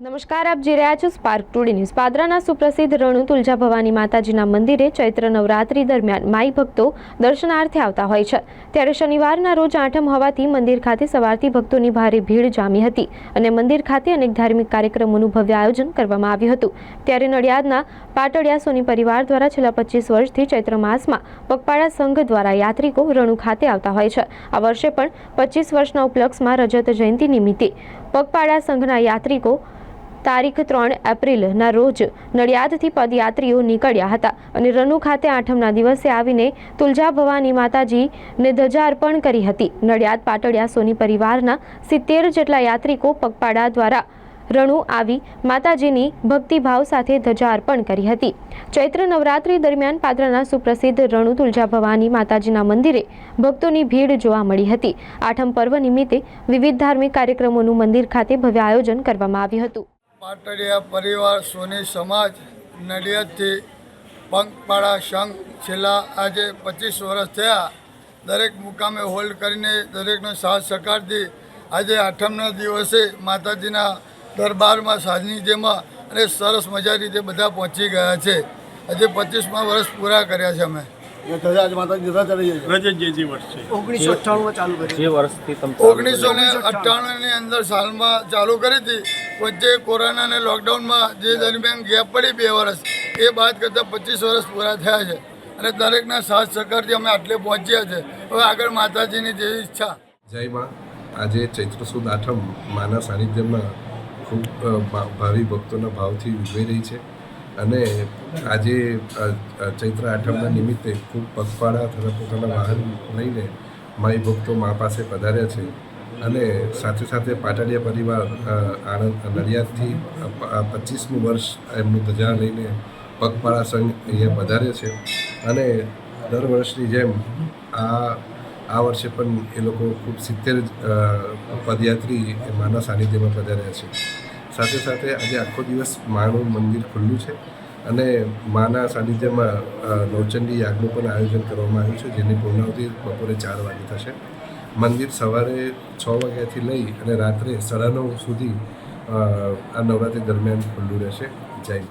નમસ્કાર, આપ જોઈ રહ્યા છો સ્પાર્ક ટુડી ન્યૂઝ પાદરાના સુપ્રસિદ્ધ રણુ તુલજા ભવાની માતાજીના મંદિરે ચૈત્ર નવરાત્રી દરમિયાન માઈ ભક્તો દર્શનાર્થે આવતા હોય છે. ત્યારે શનિવારના રોજ આઠમ હોવાથી મંદિર ખાતે સવારથી ભક્તોની ભારે ભીડ જામી હતી અને મંદિર ખાતે અનેક ધાર્મિક કાર્યક્રમોનું ભવ્ય આયોજન કરવામાં આવ્યું હતું. ત્યારે નડિયાદના પાટડિયા સોની પરિવાર દ્વારા છેલ્લા પચીસ વર્ષથી ચૈત્ર માસમાં પગપાળા સંઘ દ્વારા યાત્રિકો રણુ ખાતે આવતા હોય છે. આ વર્ષે પણ પચીસ વર્ષના ઉપલક્ષમાં રજત જયંતિ નિમિત્તે પગપાળા સંઘના યાત્રિકો તારીખ ત્રણ એપ્રિલના રોજ નડિયાદથી પદયાત્રીઓ નીકળ્યા હતા અને રનુ ખાતે આઠમના દિવસે આવીને તુલજા ભવાની માતાજીને ધજા અર્પણ કરી હતી. નડિયાદ પાટડિયા સોની પરિવારના સિત્તેર જેટલા યાત્રિકો પગપાળા દ્વારા રણુ આવી માતાજીની ભક્તિભાવ સાથે ધજા અર્પણ કરી હતી. ચૈત્ર નવરાત્રી દરમિયાન પાદરાના સુપ્રસિદ્ધ રણુ તુલજા ભવાની માતાજીના મંદિરે ભક્તોની ભીડ જોવા મળી હતી. આઠમ પર્વ નિમિત્તે વિવિધ ધાર્મિક કાર્યક્રમોનું મંદિર ખાતે ભવ્ય આયોજન કરવામાં આવ્યું હતું. પાટડિયા પરિવાર સોની સમાજ નડિયાદથી પંખપાળા સંઘ છેલ્લા આજે પચીસ વર્ષ થયા. દરેક મુકામે હોલ્ડ કરીને દરેકનો સાથ સહકારથી આજે આઠમના દિવસે માતાજીના દરબારમાં સાનિધ્યમાં અને સરસ મજા રીતે બધા પહોંચી ગયા છે. આજે પચીસમાં વર્ષ પૂરા કર્યા છે અમે. ઓગણીસો ઓગણીસો ને અઠ્ઠાણુંની અંદર સાલમાં ચાલુ કરી હતી. વચ્ચે કોરોના અને લોકડાઉનમાં જે દરમિયાન ગેપ પડી બે વર્ષ એ બાદ કરતાં પચીસ વર્ષ પૂરા થયા છે. અને દરેકના સાથ સહકારથી અમે આટલે પહોંચ્યા છે. હવે આગળ માતાજીની જેવી ઈચ્છા. જય માં. આજે ચૈત્ર સુદ આઠમ માના સાનિધ્યમાં ખૂબ ભાવિ ભક્તોના ભાવથી ઉજવાઈ રહી છે. અને આજે ચૈત્ર આઠમના નિમિત્તે ખૂબ પગપાળા તથા પોતાના વાહન લઈને માઈ ભક્તો મા પાસે પધાર્યા છે. અને સાથે સાથે પાટડિયા પરિવાર આણંદ, નડિયાદથી પચીસમું વર્ષ એમનું ધજા લઈને પગપાળા સંઘ અહીંયા પધારે છે. અને દર વર્ષની જેમ આ આ વર્ષે પણ એ લોકો ખૂબ સિત્તેર પદયાત્રી માના સાનિધ્યમાં પધાર્યા છે. સાથે સાથે આજે આખો દિવસ માનું મંદિર ખુલ્લું છે અને માના સાનિધ્યમાં નવચંડી યાગનું પણ આયોજન કરવામાં આવ્યું છે, જેની પૂર્ણાવધિ બપોરે ચાર વાગે થશે. મંદિર સવારે છ વાગ્યાથી લઈ અને રાત્રે સાડા નવ સુધી આ નવરાત્રિ દરમિયાન ખુલ્લું રહેશે જય.